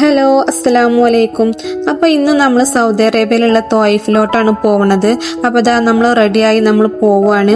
Hello അസ്സലാമു അലൈക്കും അപ്പോൾ ഇന്ന് നമ്മൾ സൗദി അറേബ്യയിലുള്ള തോയിഫിലോട്ടാണ് പോകുന്നത് അപ്പോൾ ഇതാ നമ്മൾ റെഡിയായി നമ്മൾ പോവുകയാണ്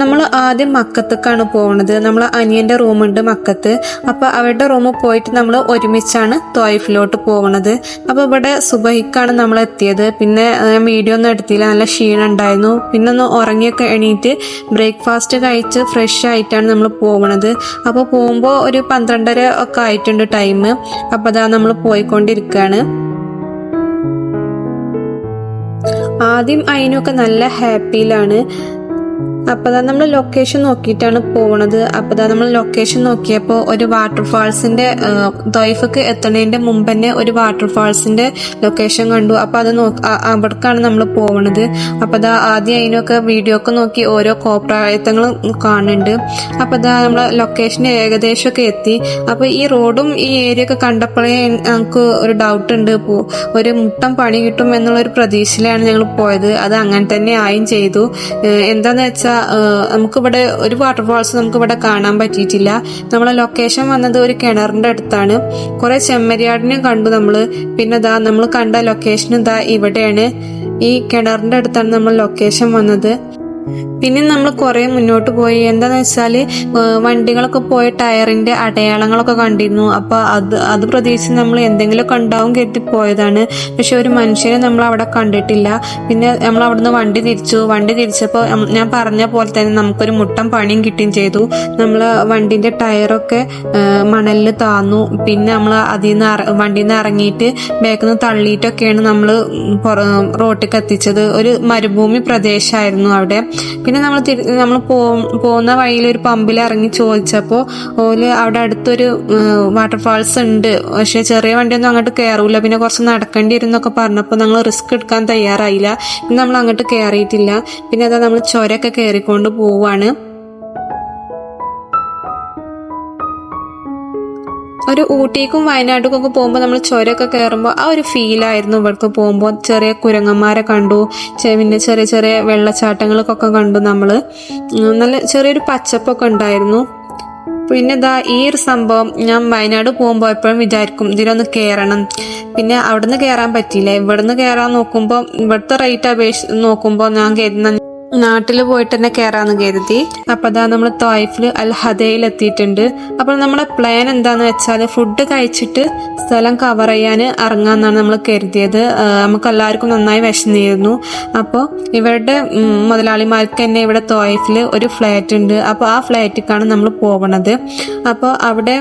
നമ്മൾ ആദ്യം മക്കത്തേക്കാണ് പോകുന്നത് നമ്മൾ അനിയന്റെ റൂമുണ്ട് മക്കത്ത്. അപ്പോൾ അവരുടെ റൂമിൽ പോയിട്ട് നമ്മൾ ഒരുമിച്ചാണ് തോയിഫിലോട്ട് പോകുന്നത് അപ്പോൾ ഇവിടെ സുബഹിക്കാണ് നമ്മൾ എത്തിയത്. പിന്നെ വീഡിയോ ഒന്നും എടുത്തില്ല. നല്ല ക്ഷീണം ഉണ്ടായിരുന്നു. പിന്നെ ഒന്ന് ഉറങ്ങിയൊക്കെ എണീറ്റ് ബ്രേക്ക്ഫാസ്റ്റ് കഴിച്ച് ഫ്രഷ് ആയിട്ടാണ് നമ്മൾ പോകുന്നത് അപ്പോൾ പോകുമ്പോൾ ഒരു പന്ത്രണ്ടര ഒക്കെ ആയിട്ടുണ്ട് ടൈം അപ്പോൾ അതാ നമ്മൾ പോയിക്കൊണ്ടിരിക്കുകയാണ് ആദ്യം അതിനൊക്കെ നല്ല ഹാപ്പിയിലാണ് അപ്പോൾ ദാ നമ്മൾ ലൊക്കേഷൻ നോക്കിയിട്ടാണ് പോകുന്നത് അപ്പോൾ ദാ നമ്മൾ ലൊക്കേഷൻ നോക്കിയപ്പോൾ ഒരു വാട്ടർഫാൾസിന്റെ ദ്വൈഫക്ക് എത്തുന്നതിന്റെ മുമ്പ് തന്നെ ഒരു വാട്ടർഫാൾസിന്റെ ലൊക്കേഷൻ കണ്ടു. അപ്പൊ അത് നോക്കി അവിടേക്കാണ് നമ്മൾ പോകുന്നത് അപ്പോൾ ദാ ആദ്യം അതിനൊക്കെ വീഡിയോ ഒക്കെ നോക്കി ഓരോ കോപ്രായത്തങ്ങളും കാണുന്നുണ്ട് അപ്പോൾ ദാ നമ്മൾ ലൊക്കേഷൻ ഏകദേശമൊക്കെ എത്തി. അപ്പൊ ഈ റോഡും ഈ ഏരിയ ഒക്കെ കണ്ടപ്പോഴേ നമുക്ക് ഒരു ഡൗട്ട് ഉണ്ട്. ഒരു മുട്ടം പണി കിട്ടും എന്നുള്ള ഒരു പ്രതീക്ഷയിലാണ് ഞങ്ങൾ പോയത്. അത് അങ്ങനെ തന്നെ ആയും ചെയ്തു. എന്താന്ന് വെച്ചാൽ നമുക്കിവിടെ ഒരു വാട്ടർഫാൾസ് നമുക്കിവിടെ കാണാൻ പറ്റിയിട്ടില്ല. നമ്മളെ ലൊക്കേഷൻ വന്നത് ഒരു കിണറിന്റെ അടുത്താണ്. കുറെ ചെമ്മരിയാടിനെ കണ്ടു നമ്മൾ. പിന്നെ ഇതാ നമ്മൾ കണ്ട ലൊക്കേഷൻ ഇതാ ഇവിടെയാണ്. ഈ കിണറിന്റെ അടുത്താണ് നമ്മൾ ലൊക്കേഷൻ വന്നത്. പിന്നെ നമ്മൾ കുറേ മുന്നോട്ട് പോയി. എന്താന്ന് വെച്ചാൽ വണ്ടികളൊക്കെ പോയ ടയറിന്റെ അടയാളങ്ങളൊക്കെ കണ്ടിരുന്നു. അപ്പോൾ അത് അത് പ്രതീക്ഷിച്ച് നമ്മൾ എന്തെങ്കിലും ഉണ്ടാവും കരുതി പോയതാണ്. പക്ഷെ ഒരു മനുഷ്യനെ നമ്മൾ അവിടെ കണ്ടിട്ടില്ല. പിന്നെ നമ്മൾ അവിടുന്ന് വണ്ടി തിരിച്ചു. വണ്ടി തിരിച്ചപ്പോൾ ഞാൻ പറഞ്ഞ പോലെ തന്നെ നമുക്കൊരു മുട്ടം പണിയും കിട്ടുകയും ചെയ്തു. നമ്മൾ വണ്ടിന്റെ ടയറൊക്കെ മണലിൽ താന്നു. പിന്നെ നമ്മൾ അതിൽ നിന്ന് വണ്ടിയിൽ നിന്ന് ഇറങ്ങിയിട്ട് ബാക്കിൽ നിന്ന് തള്ളിയിട്ടൊക്കെയാണ് നമ്മൾ റോട്ടിൽ എത്തിച്ചത്. ഒരു മരുഭൂമി പ്രദേശമായിരുന്നു അവിടെ. പിന്നെ നമ്മൾ നമ്മൾ പോകുന്ന വഴിയിൽ ഒരു പമ്പിൽ ഇറങ്ങി ചോദിച്ചപ്പോൾ ഓൽ അവിടെ അടുത്തൊരു വാട്ടർഫാൾസ് ഉണ്ട്. പക്ഷെ ചെറിയ വണ്ടിയൊന്നും അങ്ങോട്ട് കയറൂല പിന്നെ കുറച്ച് നടക്കേണ്ടി വരുന്നൊക്കെ പറഞ്ഞപ്പോൾ നമ്മൾ റിസ്ക് എടുക്കാൻ തയ്യാറായില്ല. പിന്നെ നമ്മൾ അങ്ങോട്ട് കയറിയിട്ടില്ല പിന്നെ അതാ നമ്മൾ ചുരമൊക്കെ കയറിക്കൊണ്ട് പോവാണ്. ഒരു ഊട്ടിക്കും വയനാട്ടിക്കും ഒക്കെ പോകുമ്പോൾ നമ്മൾ ചുരമൊക്കെ കയറുമ്പോൾ ആ ഒരു ഫീലായിരുന്നു ഇവിടേക്ക് പോകുമ്പോൾ ചെറിയ കുരങ്ങന്മാരെ കണ്ടു. പിന്നെ ചെറിയ ചെറിയ വെള്ളച്ചാട്ടങ്ങൾക്കൊക്കെ കണ്ടു നമ്മൾ നല്ല ചെറിയൊരു പച്ചപ്പൊക്കെ ഉണ്ടായിരുന്നു. പിന്നെ ഇതാ ഈ ഒരു സംഭവം ഞാൻ വയനാട് പോകുമ്പോൾ എപ്പോഴും വിചാരിക്കും ഇതിലൊന്ന് കയറണം പിന്നെ അവിടുന്ന് കയറാൻ പറ്റിയില്ല. ഇവിടുന്ന് കയറാൻ നോക്കുമ്പോൾ ഇവിടുത്തെ റേറ്റ് അപേക്ഷിച്ച് നോക്കുമ്പോൾ ഞാൻ കരുതുന്ന നാട്ടിൽ പോയിട്ട് തന്നെ കയറാന്ന് കരുതി. അപ്പൊ അതാ നമ്മൾ തോയ്ഫിൽ അൽ ഹദയിൽ എത്തിയിട്ടുണ്ട്. അപ്പോൾ നമ്മുടെ പ്ലാൻ എന്താന്ന് വെച്ചാൽ ഫുഡ് കഴിച്ചിട്ട് സ്ഥലം കവർ ചെയ്യാൻ ഇറങ്ങാന്നാണ് നമ്മൾ കരുതിയത്. നമുക്ക് എല്ലാവർക്കും നന്നായി വിശന്നിരുന്നു. അപ്പോൾ ഇവരുടെ മുതലാളിമാർക്ക് തന്നെ ഇവിടെ തോയ്ഫിൽ ഒരു ഫ്ലാറ്റ് ഉണ്ട്. അപ്പോൾ ആ ഫ്ലാറ്റിലേക്കാണ് നമ്മൾ പോകണത് അപ്പോൾ അവിടെ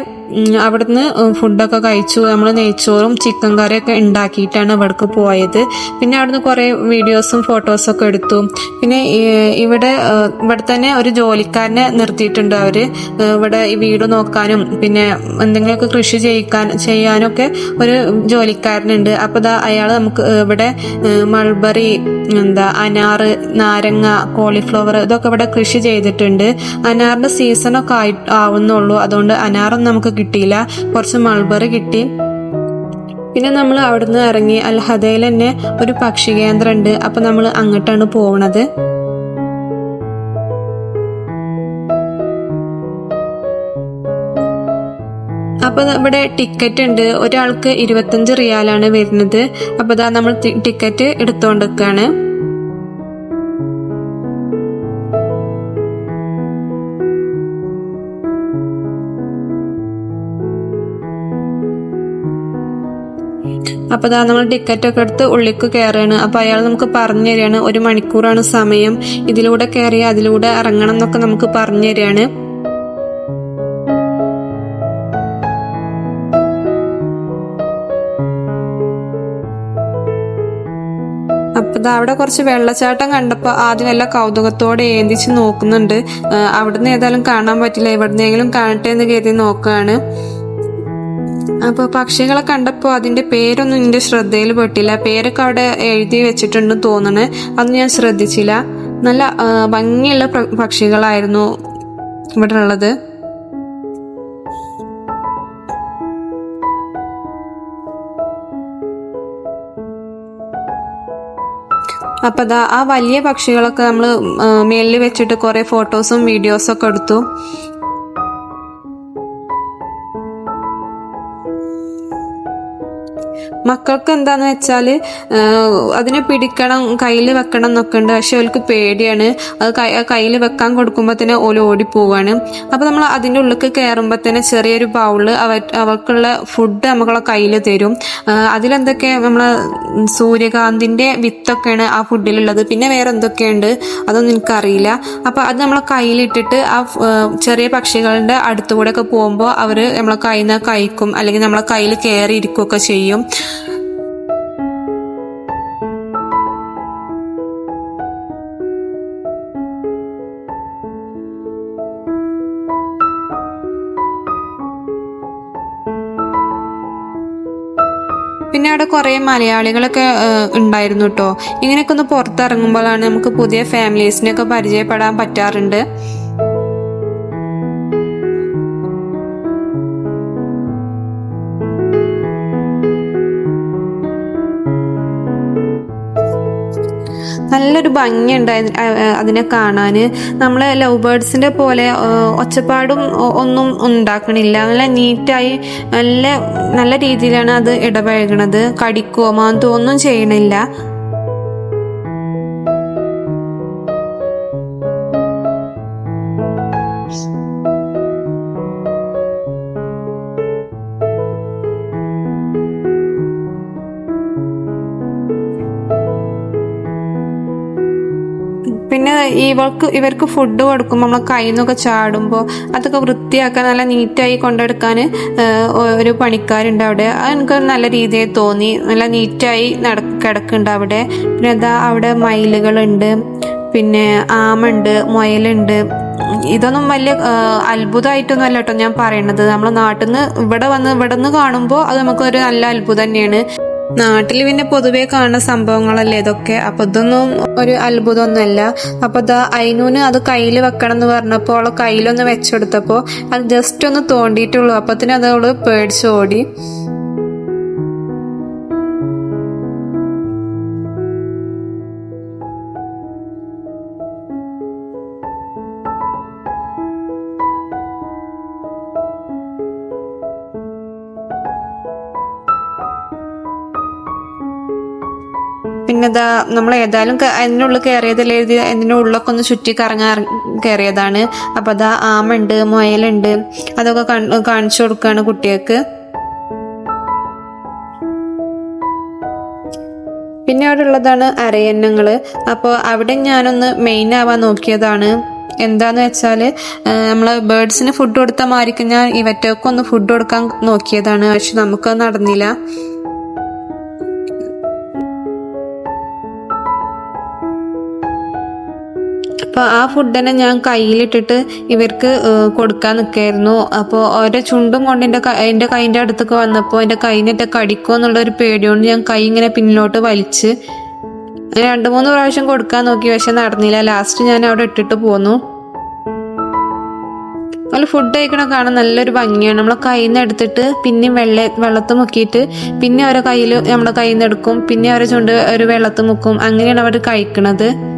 അവിടുന്ന് ഫുഡൊക്കെ കഴിച്ചു. നമ്മൾ നെയ്ച്ചോറും ചിക്കൻ കറിയൊക്കെ ഉണ്ടാക്കിയിട്ടാണ് അവിടേക്ക് പോയത്. പിന്നെ അവിടുന്ന് കുറേ വീഡിയോസും ഫോട്ടോസൊക്കെ എടുത്തു. പിന്നെ ഇവിടെ ഇവിടെ തന്നെ ഒരു ജോലിക്കാരനെ നിർത്തിയിട്ടുണ്ട് അവർ ഇവിടെ ഈ വീട് നോക്കാനും പിന്നെ എന്തെങ്കിലുമൊക്കെ കൃഷി ചെയ്യിക്കാൻ ചെയ്യാനൊക്കെ ഒരു ജോലിക്കാരനുണ്ട്. അപ്പോൾ ദാ അയാൾ നമുക്ക് ഇവിടെ മൾബറി എന്താ അനാറ് നാരങ്ങ കോളിഫ്ലവർ ഇതൊക്കെ ഇവിടെ കൃഷി ചെയ്തിട്ടുണ്ട്. അനാറിന്റെ സീസണൊക്കെ ആയി ആവുന്നുള്ളൂ. അതുകൊണ്ട് അനാറൊന്നും നമുക്ക് കിട്ടിയില്ല. കുറച്ച് മൾബറി കിട്ടി. പിന്നെ നമ്മൾ അവിടുന്ന് ഇറങ്ങി അൽഹദയിൽ തന്നെ ഒരു പക്ഷി കേന്ദ്രം ഉണ്ട് അപ്പൊ നമ്മൾ അങ്ങോട്ടാണ് പോണത്. അപ്പൊ ഇവിടെ ടിക്കറ്റ് ഉണ്ട്. ഒരാൾക്ക് ഇരുപത്തഞ്ച് റിയാലാണ് വരുന്നത്. അപ്പൊ ഇതാ നമ്മൾ ടിക്കറ്റ് എടുത്തോണ്ടിരിക്കാണ്. അപ്പൊ അതാ നമ്മൾ ടിക്കറ്റ് ഒക്കെ എടുത്ത് ഉള്ളിക്ക് കയറുകയാണ് അപ്പൊ അയാൾ നമുക്ക് പറഞ്ഞു തരികയാണ് ഒരു മണിക്കൂറാണ് സമയം. ഇതിലൂടെ കയറി അതിലൂടെ ഇറങ്ങണം എന്നൊക്കെ നമുക്ക് പറഞ്ഞു തരികയാണ്. അപ്പൊ അവിടെ കുറച്ച് വെള്ളച്ചാട്ടം കണ്ടപ്പോൾ ആദ്യം നല്ല കൗതുകത്തോടെ ഏന്തിച്ച് നോക്കുന്നുണ്ട്. അവിടുന്ന് ഏതായാലും കാണാൻ പറ്റില്ല. എവിടുന്നെങ്കിലും കാണട്ടെ എന്ന് കരുതി നോക്കുകയാണ്. അപ്പോൾ പക്ഷികളെ കണ്ടപ്പോൾ അതിന്റെ പേരൊന്നും എന്റെ ശ്രദ്ധയിൽ പെട്ടില്ല. പേരൊക്കെ അവിടെ എഴുതി വെച്ചിട്ടുണ്ട് തോന്നണേ. അതൊന്നും ഞാൻ ശ്രദ്ധിച്ചില്ല. നല്ല ഭംഗിയുള്ള പക്ഷികളായിരുന്നു ഇവിടെ ഉള്ളത്. അപ്പൊ അതാ ആ വലിയ പക്ഷികളൊക്കെ നമ്മൾ മേലിൽ വെച്ചിട്ട് കുറെ ഫോട്ടോസും വീഡിയോസും ഒക്കെ എടുത്തു. മക്കൾക്ക് എന്താന്ന് വെച്ചാൽ അതിനെ പിടിക്കണം കയ്യിൽ വെക്കണം എന്നൊക്കെ ഉണ്ട്. പക്ഷെ അവർക്ക് പേടിയാണ്. അത് കയ്യിൽ വെക്കാൻ കൊടുക്കുമ്പോൾ തന്നെ ഓൽ ഓടിപ്പോവാണ്. അപ്പോൾ നമ്മൾ അതിന്റെ ഉള്ളിലേക്ക് കയറുമ്പോൾ തന്നെ ചെറിയൊരു ബൗൾ അവ അവർക്കുള്ള ഫുഡ് നമ്മളെ കയ്യിൽ തരും. അതിലെന്തൊക്കെ നമ്മളെ സൂര്യകാന്തിന്റെ വിത്തൊക്കെയാണ് ആ ഫുഡിലുള്ളത്. പിന്നെ വേറെ എന്തൊക്കെയുണ്ട് അതൊന്നും എനിക്കറിയില്ല. അപ്പോൾ അത് നമ്മളെ കയ്യിലിട്ടിട്ട് ആ ചെറിയ പക്ഷികളുടെ അടുത്തുകൂടെ ഒക്കെ പോകുമ്പോൾ അവർ നമ്മളെ കയ്യിൽ നിന്ന് കഴിക്കും. അല്ലെങ്കിൽ നമ്മളെ കയ്യിൽ കയറി ഇരിക്കുകയൊക്കെ ചെയ്യും. പിന്നെ അവിടെ കുറേ മലയാളികളൊക്കെ ഉണ്ടായിരുന്നു കേട്ടോ ഇങ്ങനെയൊക്കെ ഒന്ന് പുറത്തിറങ്ങുമ്പോഴാണ് നമുക്ക് പുതിയ ഫാമിലീസിനെയൊക്കെ പരിചയപ്പെടാൻ പറ്റാറുണ്ട്. നല്ലൊരു ഭംഗിയുണ്ട് അതി- ആ, ആ, അതിനെ കാണാൻ നമ്മൾ ലവ് ബേർഡ്സിന്റെ പോലെ ഒച്ചപ്പാടും ഒന്നും ഉണ്ടാക്കണില്ല. നല്ല നീറ്റായി നല്ല നല്ല രീതിയിലാണ് അത് ഇടപഴകണത്. കടിക്കുകയോ മാന്തോ ഒന്നും ചെയ്യണില്ല. പിന്നെ ഇവർക്ക് ഇവർക്ക് ഫുഡ് കൊടുക്കുമ്പോൾ നമ്മൾ കയ്യിൽ നിന്നൊക്കെ ചാടുമ്പോൾ അതൊക്കെ വൃത്തിയാക്കാൻ നല്ല നീറ്റായി കൊണ്ടെടുക്കാൻ ഒരു പണിക്കാരുണ്ട് അവിടെ. അത് എനിക്ക് നല്ല രീതിയിൽ തോന്നി. നല്ല നീറ്റായി നട കിടക്കുന്നുണ്ട് അവിടെ. പിന്നെ എന്താ അവിടെ മയിലുകളുണ്ട്. പിന്നെ ആമുണ്ട് മുയലുണ്ട്. ഇതൊന്നും വലിയ അത്ഭുതമായിട്ടൊന്നും അല്ല കേട്ടോ ഞാൻ പറയണത്. നമ്മൾ നാട്ടിൽ നിന്ന് ഇവിടെ വന്ന് ഇവിടെ നിന്ന് കാണുമ്പോൾ അത് നമുക്കൊരു നല്ല അത്ഭുതം തന്നെയാണ്. നാട്ടിൽ പിന്നെ പൊതുവേ കാണുന്ന സംഭവങ്ങളല്ലേ ഇതൊക്കെ? അപ്പൊ ഇതൊന്നും ഒരു അത്ഭുതമൊന്നുമല്ല. അപ്പൊ ഇതാ അയിനൂന് അത് കയ്യിൽ വെക്കണം എന്ന് പറഞ്ഞപ്പോൾ അവളെ കയ്യിലൊന്ന് വെച്ചെടുത്തപ്പോ അത് ജസ്റ്റ് ഒന്ന് തോണ്ടിയിട്ടുള്ളൂ. അപ്പത്തിന് അത് അവൾ പേടിച്ച് ഇതാ നമ്മൾ ഏതായാലും അതിനുള്ളിൽ കയറിയതല്ലേ എഴുതി അതിന്റെ ഉള്ളൊക്കെ ഒന്ന് ചുറ്റി കറങ്ങാൻ കയറിയതാണ് അപ്പോൾ അതാ ആമുണ്ട് മുയലുണ്ട്. അതൊക്കെ കാണിച്ചു കൊടുക്കുകയാണ് കുട്ടികൾക്ക്. പിന്നെ അവിടെ ഉള്ളതാണ് അരയന്നങ്ങൾ അപ്പോൾ അവിടെ ഞാനൊന്ന് മെയിൻ ആവാൻ നോക്കിയതാണ്. എന്താന്ന് വെച്ചാൽ നമ്മൾ ബേർഡ്സിന് ഫുഡ് കൊടുത്ത മാതിരിക്ക് ഞാൻ ഇവറ്റൊക്കെ ഒന്ന് ഫുഡ് കൊടുക്കാൻ നോക്കിയതാണ്. പക്ഷെ നമുക്കത് നടന്നില്ല. അപ്പോൾ ആ ഫുഡ് തന്നെ ഞാൻ കയ്യിലിട്ടിട്ട് ഇവർക്ക് കൊടുക്കാൻ നിൽക്കായിരുന്നു അപ്പോൾ ഓരോ ചുണ്ടും കൊണ്ട് എന്റെ എന്റെ കൈന്റെ അടുത്തേക്ക് വന്നപ്പോൾ എന്റെ കൈന്നിട്ട് കടിക്കുമോ എന്നുള്ള ഒരു പേടിയോണ്ട് ഞാൻ കൈ ഇങ്ങനെ പിന്നിലോട്ട് വലിച്ച് രണ്ട് മൂന്ന് പ്രാവശ്യം കൊടുക്കാൻ നോക്കി. പക്ഷെ നടന്നില്ല. ലാസ്റ്റ് ഞാൻ അവിടെ ഇട്ടിട്ട് പോന്നു. അതിൽ ഫുഡ് കഴിക്കണ കാണാൻ നല്ലൊരു ഭംഗിയാണ്. നമ്മളെ കയ്യിൽ നിന്ന് എടുത്തിട്ട് പിന്നെ വെള്ള വെള്ളത്ത് മുക്കിയിട്ട് പിന്നെ അവരെ കയ്യിൽ നമ്മുടെ കയ്യിൽ നിന്ന് എടുക്കും. പിന്നെ അവരെ ചുണ്ട് ഒരു വെള്ളത്ത് മുക്കും. അങ്ങനെയാണ് അവർ കഴിക്കണത്.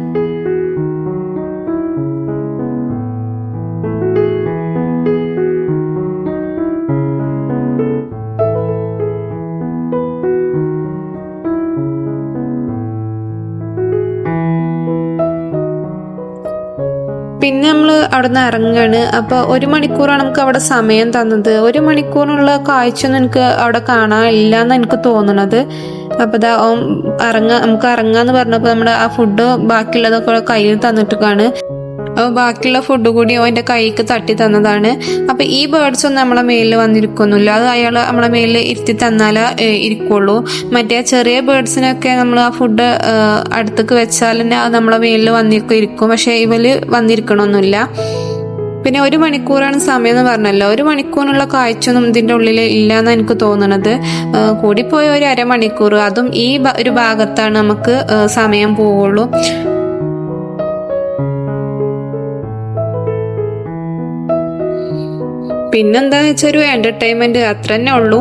പിന്നെ നമ്മൾ അവിടെ നിന്ന് ഇറങ്ങുകയാണ് അപ്പോൾ ഒരു മണിക്കൂറാണ് നമുക്ക് അവിടെ സമയം തന്നത്. ഒരു മണിക്കൂറിനുള്ള കാഴ്ചയൊന്നും എനിക്ക് അവിടെ കാണാനില്ല എന്ന് എനിക്ക് തോന്നുന്നത് അപ്പോൾ ഇതാ ഇറങ്ങാ നമുക്ക് ഇറങ്ങാന്ന് പറഞ്ഞപ്പോൾ നമ്മുടെ ആ ഫുഡ് ബാക്കിയുള്ളതൊക്കെ കയ്യിൽ തന്നിട്ട് അപ്പോൾ ബാക്കിയുള്ള ഫുഡ് കൂടി അവന്റെ കൈക്ക് തട്ടി തന്നതാണ്. അപ്പോൾ ഈ ബേർഡ്സ് ഒന്നും നമ്മളെ മേലിൽ വന്നിരിക്കൊന്നുമില്ല. അത് അയാൾ നമ്മളെ മേലിൽ ഇരുത്തി തന്നാലേ ഇരിക്കുള്ളൂ. മറ്റേ ചെറിയ ബേർഡ്സിനൊക്കെ നമ്മൾ ആ ഫുഡ് അടുത്തേക്ക് വെച്ചാൽ തന്നെ അത് നമ്മളെ മേലിൽ വന്നിരിക്കും ഇരിക്കും. പക്ഷേ ഇവൽ വന്നിരിക്കണമൊന്നുമില്ല പിന്നെ ഒരു മണിക്കൂറാണ് സമയം എന്ന് പറഞ്ഞല്ലോ. ഒരു മണിക്കൂറിനുള്ള കാഴ്ചയൊന്നും ഇതിന്റെ ഉള്ളിൽ ഇല്ല എന്ന് എനിക്ക് തോന്നുന്നത് ഏഹ്, കൂടിപ്പോയ ഒരു അരമണിക്കൂർ അതും ഈ ഒരു ഭാഗത്താണ് നമുക്ക് സമയം പോവുള്ളൂ. പിന്നെന്താന്ന് വെച്ചാൽ ഒരു എന്റർടൈൻമെന്റ് അത്ര തന്നെ ഉള്ളൂ.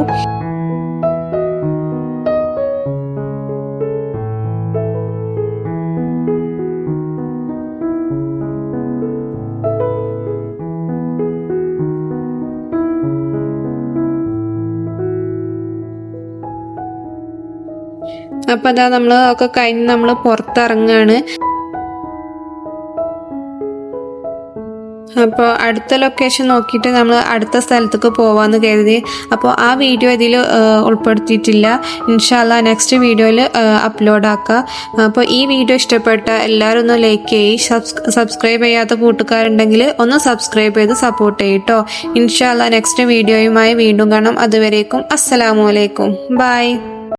അപ്പം അതാ നമ്മൾ ഒക്കെ കഴിഞ്ഞ് നമ്മൾ പുറത്തിറങ്ങാണ്. അപ്പോൾ അടുത്ത ലൊക്കേഷൻ നോക്കിയിട്ട് നമ്മൾ അടുത്ത സ്ഥലത്തേക്ക് പോവാന്ന് കരുതി. അപ്പോൾ ആ വീഡിയോ ഇതിൽ ഉൾപ്പെടുത്തിയിട്ടില്ല. ഇൻഷാല്ല നെക്സ്റ്റ് വീഡിയോയിൽ അപ്ലോഡ് ആക്കാം. അപ്പോൾ ഈ വീഡിയോ ഇഷ്ടപ്പെട്ട എല്ലാവരും ഒന്ന് ലൈക്ക് ചെയ്യും. സബ്സ്ക്രൈബ് ചെയ്യാത്ത കൂട്ടുകാരുണ്ടെങ്കിൽ ഒന്ന് സബ്സ്ക്രൈബ് ചെയ്ത് സപ്പോർട്ട് ചെയ്യട്ടോ ഇൻഷാല്ല നെക്സ്റ്റ് വീഡിയോയുമായി വീണ്ടും കാണാം. അതുവരേക്കും അസ്സലാമു അലൈക്കും. ബൈ